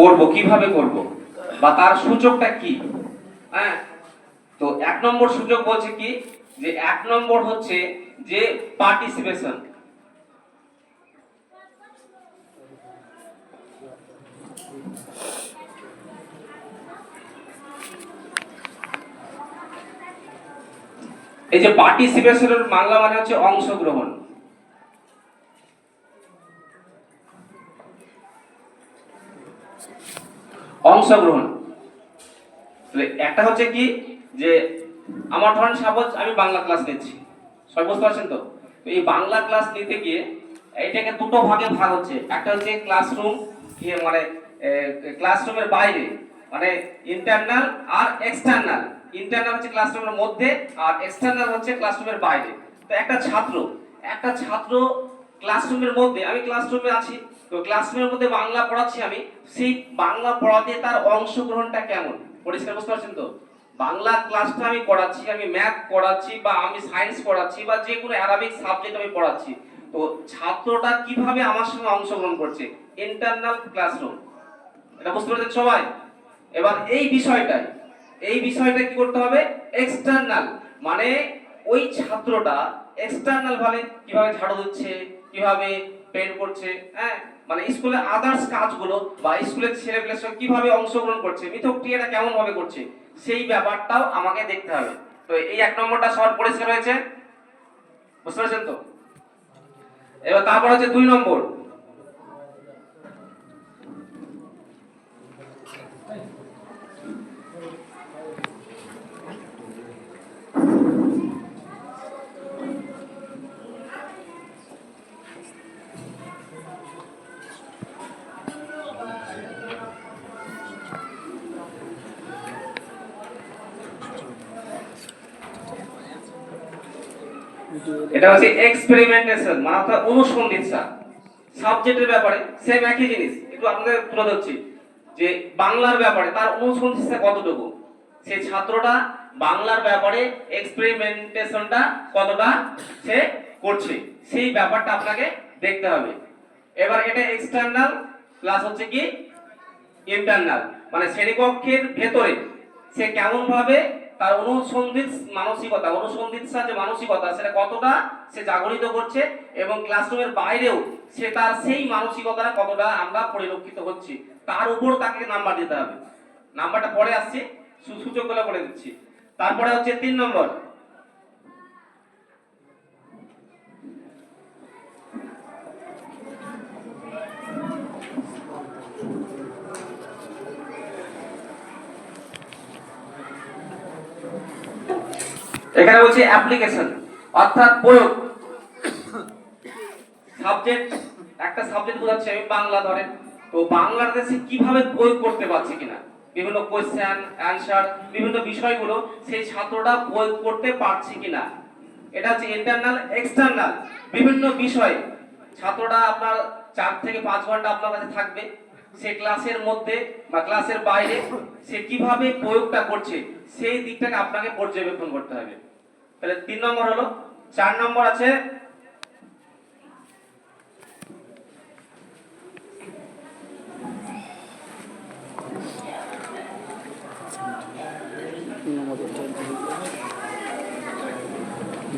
করব, কীভাবে করব? বা তার সূচকটা কি? হ্যাঁ? তো এক নম্বর সূচক বলছে কি? যে এক নম্বর হচ্ছে যে পার্টিসিপেশন এই যে পার্টিসিপেশনের বাংলা মানে হচ্ছে অংশগ্রহণ। অংশগ্রহণ একটা হচ্ছে কি যে, আমার ধরেন সাপোজ আমি বাংলা ক্লাস নিচ্ছি। সবাই বুঝতে পারছেন তো? এই বাংলা ক্লাস নিতে গিয়ে এইটাকে দুটো ভাগে ভাগ হচ্ছে। একটা হচ্ছে ক্লাসরুম মানে ক্লাসরুমের বাইরে মানে ইন্টারনাল আর এক্সটার্নাল ইন্টারনাল হচ্ছে ক্লাসরুমের মধ্যে আর এক্সটার্নাল হচ্ছে ক্লাসরুমের বাইরে। তো একটা ছাত্র একটা ছাত্র ক্লাসরুমের মধ্যে, আমি ক্লাসরুমে আছি ক্লাসরুমের মধ্যে বাংলা পড়াচ্ছি আমি। সেই বাংলা পড়াতে তার অংশগ্রহণটা কেমন? পরিষ্কার বুঝতে পারছেন তো? বাংলা ক্লাসটা আমি পড়াচ্ছি, আমি ম্যাথ পড়াচ্ছি বা আমি সায়েন্স পড়াচ্ছি বা যে কোনো অ্যারাবিক সাবজেক্ট আমি পড়াচ্ছি। তো ছাত্রটা কীভাবে আমার সঙ্গে অংশগ্রহণ করছে? ইন্টারনাল ক্লাসরুম এটা বুঝতে পারছেন সবাই? এবার এই বিষয়টাই এই বিষয়টা কি করতে হবে? এক্সটার্নাল মানে ওই ছাত্রটা এক্সটার্নাল ভাবে কীভাবে ঝাড়ু দিচ্ছে, কীভাবে পেন করছে হ্যাঁ? মানে স্কুলে আদার্স কাজগুলো বা স্কুলের ছেলেপেলের সঙ্গে কীভাবে অংশগ্রহণ করছে মিথক্রিয়াটা কেমন ভাবে করছে, সেই ব্যাপারটাও আমাকে দেখতে হবে। তো এই এক নম্বরটা সবার পরিষ্কার হয়েছে বুঝতে পারছেন তো? এবার তারপর হচ্ছে দুই নম্বর। এটা হচ্ছে এক্সপেরিমেন্টেশন মানে অর্থাৎ অনুসন্ধিৎসা সাবজেক্টের ব্যাপারে সেম একই জিনিস, একটু আপনাদের তুলে ধরছি। যে বাংলার ব্যাপারে তার অনুসন্ধিৎসা কতটুকু? সেই ছাত্রটা বাংলার ব্যাপারে এক্সপেরিমেন্টেশনটা কতটা সে করছে? সেই ব্যাপারটা আপনাকে দেখতে হবে। এবার এটা এক্সটার্নাল প্লাস হচ্ছে কি? ইন্টারনাল মানে শ্রেণীকক্ষের ভেতরে সে কেমন ভাবে তার অনুসন্ধিত মানসিকতা অনুসন্ধিৎসা যে মানসিকতা, সেটা কতটা সে জাগরিত করছে এবং ক্লাসরুমের বাইরেও সে তার সেই মানসিকতাটা কতটা আমরা পরিলক্ষিত হচ্ছি, তার উপর তাকে নাম্বার দিতে হবে। নাম্বারটা পরে আসছে, সু- করে বলে দিচ্ছি। তারপরে হচ্ছে তিন নম্বর। এখানে বলছি অ্যাপ্লিকেশন অর্থাৎ প্রয়োগ। সাবজেক্ট একটা সাবজেক্ট বোঝাচ্ছে, আমি বাংলা ধরেন। তো বাংলাতে সে কীভাবে প্রয়োগ করতে পারছে কিনা? বিভিন্ন কোয়েশ্চেন অ্যানসার বিভিন্ন বিষয়গুলো সেই ছাত্রটা প্রয়োগ করতে পারছে কিনা? এটা হচ্ছে ইন্টারনাল এক্সটার্নাল বিভিন্ন বিষয়। ছাত্রটা আপনার চার থেকে পাঁচ ঘণ্টা আপনার কাছে থাকবে। সে ক্লাসের মধ্যে বা ক্লাসের বাইরে সে কীভাবে প্রয়োগটা করছে? সেই দিকটাকে আপনাকে পর্যবেক্ষণ করতে হবে। তাহলে তিন নম্বর হলো, চার নম্বর আছে,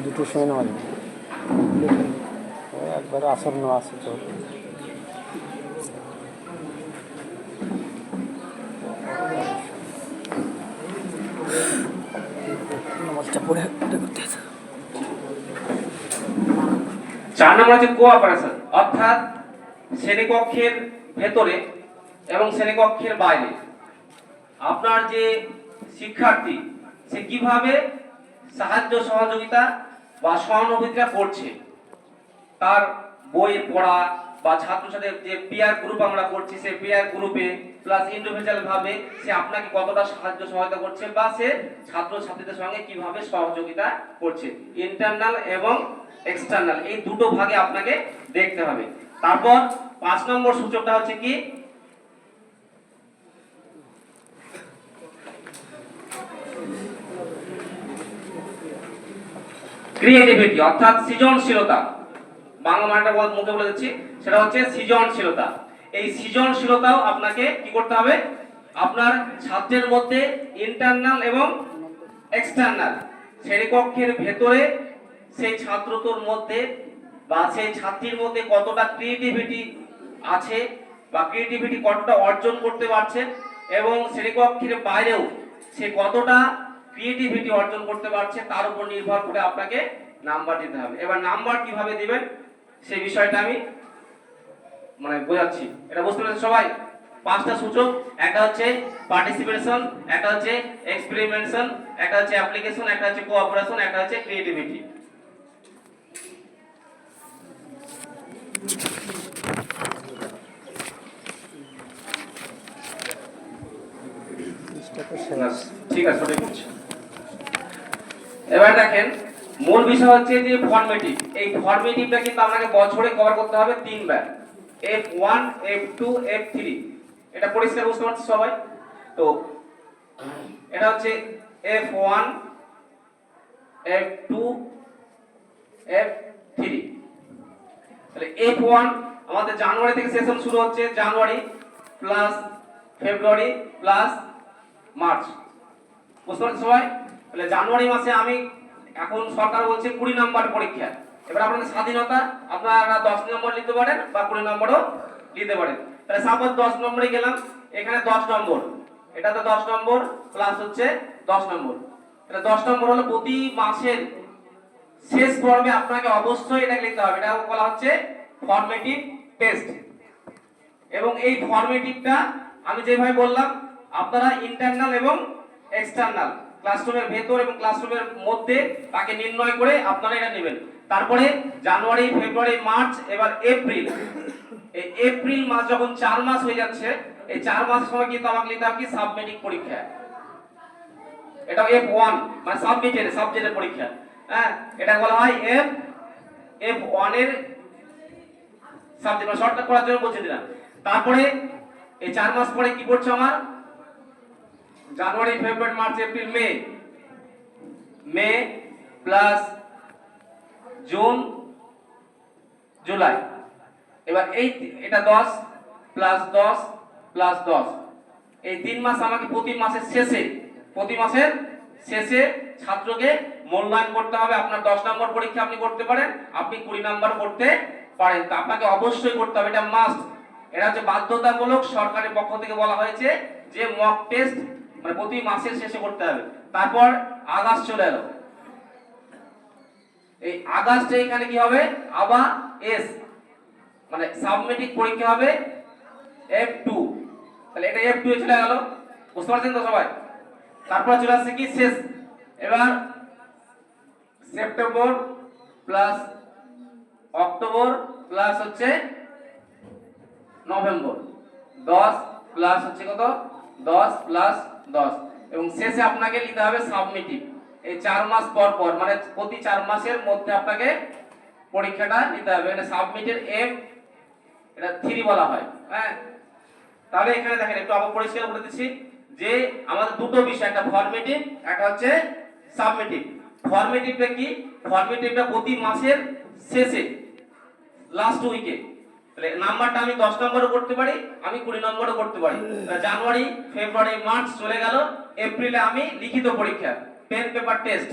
দুটো নেওয়া যাবে একবার আসন্ন আছে তো। হবে। চার নম্বর হচ্ছে কোঅপারেশন অর্থাৎ শ্রেণীকক্ষের ভেতরে এবং শ্রেণীকক্ষের বাইরে আপনার যে শিক্ষার্থী, সে কীভাবে সাহায্য সহযোগিতা বা সহানুভূতিটা করছে তার বই পড়া বা ছাত্রছাত্রীর যে পিয়ার গ্রুপ আমরা করছি, সেই পিয়ার গ্রুপে প্লাস ইন্ডিভিজুয়াল ভাবে সে আপনাকে কতটা সাহায্য সহায়তা করছে বা সে ছাত্র ছাত্রীদের সঙ্গে কীভাবে সহযোগিতা করছে। ইন্টারনাল এবং এক্সটার্নাল এই দুটো ভাগে আপনাকে দেখতে হবে। তারপর পাঁচ নম্বর সূচকটা হচ্ছে কি? ক্রিয়েটিভিটি অর্থাৎ সৃজনশীলতা। বাংলা মানটা মুখে বলে দিচ্ছি। সেটা হচ্ছে সৃজনশীলতা। এই সৃজনশীলতাও আপনাকে কি করতে হবে? আপনার ছাত্রের মধ্যে ইন্টারনাল এবং এক্সটার্নাল শ্রেণীকক্ষের ভেতরে সেই ছাত্রটোর মধ্যে বা সেই ছাত্রীর মধ্যে কতটা ক্রিয়েটিভিটি আছে বা ক্রিয়েটিভিটি কতটা অর্জন করতে পারছে এবং শ্রেণীকক্ষের বাইরেও সে কতটা ক্রিয়েটিভিটি অর্জন করতে পারছে, তার উপর নির্ভর করে আপনাকে নাম্বার দিতে হবে। এবার নাম্বার কীভাবে দিবেন? সেই বিষয়টা আমি মানে বোঝাচ্ছি। এটা বুঝতে পেরেছেন সবাই? পাঁচটা সূচক, একটা হচ্ছে পার্টিসিপেশন একটা হচ্ছে এক্সপেরিমেন্টেশন একটা হচ্ছে অ্যাপ্লিকেশন একটা হচ্ছে কোঅপারেশন একটা হচ্ছে ক্রিয়েটিভিটি ঠিক আছে। এবার দেখেন মূল বিষয় হচ্ছে যে ফর্মেটিভ এই ফর্মেটিভটা কিন্তু আপনাকে বছরে কভার করতে হবে তিনবার। F one F two F three এটা পরিষ্কার বুঝতে পারছি সবাই? তো এটা হচ্ছে F one F two F three তাহলে এফ ওয়ান আমাদের জানুয়ারি থেকে সেশন শুরু হচ্ছে January plus February plus March বুঝতে পারছেন সবাই? তাহলে জানুয়ারি মাসে আমি এখন সরকার বলছে কুড়ি নম্বর পরীক্ষা। এবার আপনাদের স্বাধীনতা, আপনারা দশ নম্বর নিতে পারেন বা কুড়ি নম্বরও নিতে পারেন। তাহলে সাপোজ দশ নম্বরে গেলাম, এখানে দশ নম্বর। এটা তো দশ নম্বর প্লাস হচ্ছে দশ নম্বর। তাহলে দশ নম্বর হলো প্রতি মাসের শেষ পর্বে আপনাকে অবশ্যই এটা লিখতে হবে। এটা বলা হচ্ছে ফর্মেটিভ টেস্ট এবং এই ফর্মেটিভটা আমি যেভাবে বললাম, আপনারা ইন্টারনাল এবং এক্সটার্নাল ক্লাসরুমের ভেতর এবং ক্লাসরুমের মধ্যে তাকে নির্ণয় করে আপনারা এটা নেবেন। তারপরে জানুয়ারি, ফেব্রুয়ারি, মার্চ, এবার এপ্রিল। এই এপ্রিল মাস যখন চার মাস হয়ে যাচ্ছে, এই চার মাস সময় কিন্তু আমাকে নিতে হবে কি সাবমেটিক পরীক্ষা। এটা এফ ওয়ান মানে সাবমিটেড, সাবজেক্টের পরীক্ষা। হ্যাঁ এটা বলা হয় এফ এফ ওয়ানের সাবজেক্ট মানে শর্টকাট করার জন্য বলছি দিলাম। তারপরে এই চার মাস পরে কি পড়ছে আমার? January, February, March, April, May. May plus June, July. এবার এই এটা দশ প্লাস দশ প্লাস দশ। এই তিন মাস আমাকে প্রতি মাসের শেষে, প্রতি মাসের শেষে ছাত্রকে মূল্যায়ন করতে হবে। আপনার দশ নম্বর পরীক্ষা আপনি করতে পারেন, আপনি কুড়ি নম্বর করতে পারেন। তা আপনাকে অবশ্যই করতে হবে, এটা মাস্ট এটা হচ্ছে বাধ্যতামূলক সরকারের পক্ষ থেকে বলা হয়েছে যে মক টেস্ট মানে প্রতি মাসের শেষে করতে হবে। তারপর আগস্ট চলে এলো। এই আগস্টে এখানে কি হবে? আবার এস মানে সাবমেটিক পরীক্ষা হবে এফ টু তাহলে এটা এফ টু এ চলে গেল। বুঝতে পারছেন তো সবাই? তারপর চলে আসছে কি? শেষ। এবার সেপ্টেম্বর প্লাস অক্টোবর প্লাস হচ্ছে নভেম্বর। দশ প্লাস হচ্ছে কত? দশ প্লাস দশ। এবং শেষে আপনাকে নিতে হবে সাবমিটিভ এই চার মাস পর পর মানে প্রতি চার মাসের মধ্যে আপনাকে পরীক্ষাটা নিতে হবে। এটা সাবমিটের এম এটা থ্রি বলা হয়। হ্যাঁ? তাহলে এখানে দেখেন, একটু আবার পরিষ্কার করে দিচ্ছি যে আমাদের দুটো বিষয়, একটা ফর্মেটিভ একটা হচ্ছে সাবমিটিভ ফর্মেটিভটা কি? ফর্মেটিভটা প্রতি মাসের শেষে লাস্ট উইকে তাহলে নাম্বারটা আমি দশ নম্বরও করতে পারি, আমি কুড়ি নম্বরও করতে পারি। জানুয়ারি, ফেব্রুয়ারি, মার্চ চলে গেল, এপ্রিলে আমি লিখিত পরীক্ষা পেন পেপার টেস্ট